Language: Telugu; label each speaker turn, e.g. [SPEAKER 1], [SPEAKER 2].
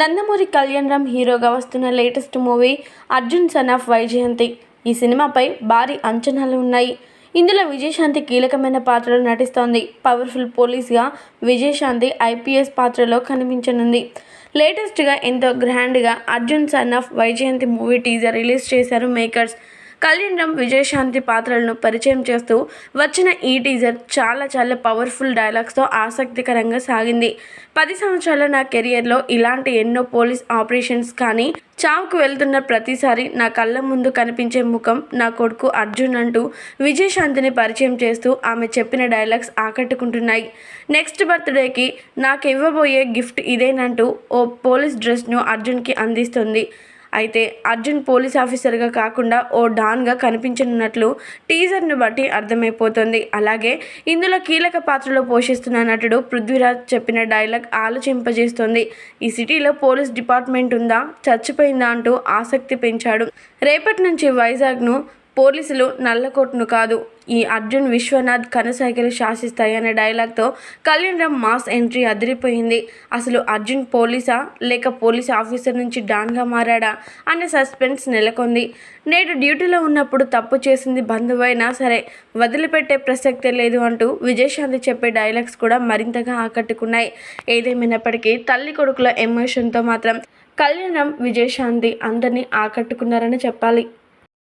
[SPEAKER 1] నందమూరి కళ్యాణ్ రామ్ హీరోగా వస్తున్న latest movie Arjun son of Vyjayanthi. ఈ సినిమాపై భారీ అంచనాలు ఉన్నాయి. ఇందులో విజయశాంతి కీలకమైన పాత్రలో నటిస్తోంది. పవర్ఫుల్ పోలీస్గా విజయశాంతి ఐపీఎస్ పాత్రలో కనిపించనుంది. లేటెస్ట్గా ఎంతో గ్రాండ్గా Arjun son of Vyjayanthi movie teaser release చేశారు మేకర్స్. కళ్యాణం విజయశాంతి పాత్రలను పరిచయం చేస్తూ వచ్చిన ఈ టీజర్ చాలా చాలా పవర్ఫుల్ డైలాగ్స్తో ఆసక్తికరంగా సాగింది. పది సంవత్సరాల నా కెరియర్లో ఇలాంటి ఎన్నో పోలీస్ ఆపరేషన్స్ కానీ చావుకు వెళ్తున్న ప్రతిసారి నా కళ్ళ ముందు కనిపించే ముఖం నా కొడుకు అర్జున్ అంటూ విజయశాంతిని పరిచయం చేస్తూ ఆమె చెప్పిన డైలాగ్స్ ఆకట్టుకుంటున్నాయి. నెక్స్ట్ బర్త్డేకి నాకు ఇవ్వబోయే గిఫ్ట్ ఇదేనంటూ ఓ పోలీస్ డ్రెస్ను అర్జున్కి అందిస్తుంది. అయితే అర్జున్ పోలీస్ ఆఫీసర్గా కాకుండా ఓ డాన్గా కనిపించనున్నట్లు టీజర్ను బట్టి అర్థమైపోతుంది. అలాగే ఇందులో కీలక పాత్రలో పోషిస్తున్న నటుడు పృథ్వీరాజ్ చెప్పిన డైలాగ్ ఆలోచింపజేస్తోంది. ఈ సిటీలో పోలీస్ డిపార్ట్మెంట్ ఉందా? చచ్చిపోయిందా అంటూ ఆసక్తి పెంచాడు. రేపటి నుంచి వైజాగ్ను పోలీసులు నల్లకోట్ను కాదు ఈ అర్జున్ విశ్వనాథ్ కనసైకిలు శాసిస్తాయి అనే డైలాగ్తో కళ్యాణ్ రామ్ మాస్ ఎంట్రీ అదిరిపోయింది. అసలు అర్జున్ పోలీసా? లేక పోలీస్ ఆఫీసర్ నుంచి డాన్గా మారాడా? అనే సస్పెన్స్ నెలకొంది. నేడు డ్యూటీలో ఉన్నప్పుడు తప్పు చేసింది బంధువైనా సరే వదిలిపెట్టే ప్రసక్తే లేదు అంటూ విజయశాంతి చెప్పే డైలాగ్స్ కూడా మరింతగా ఆకట్టుకున్నాయి. ఏదేమైనప్పటికీ తల్లి కొడుకుల ఎమోషన్తో మాత్రం కళ్యాణం విజయశాంతి అందరినీ ఆకట్టుకున్నారని చెప్పాలి.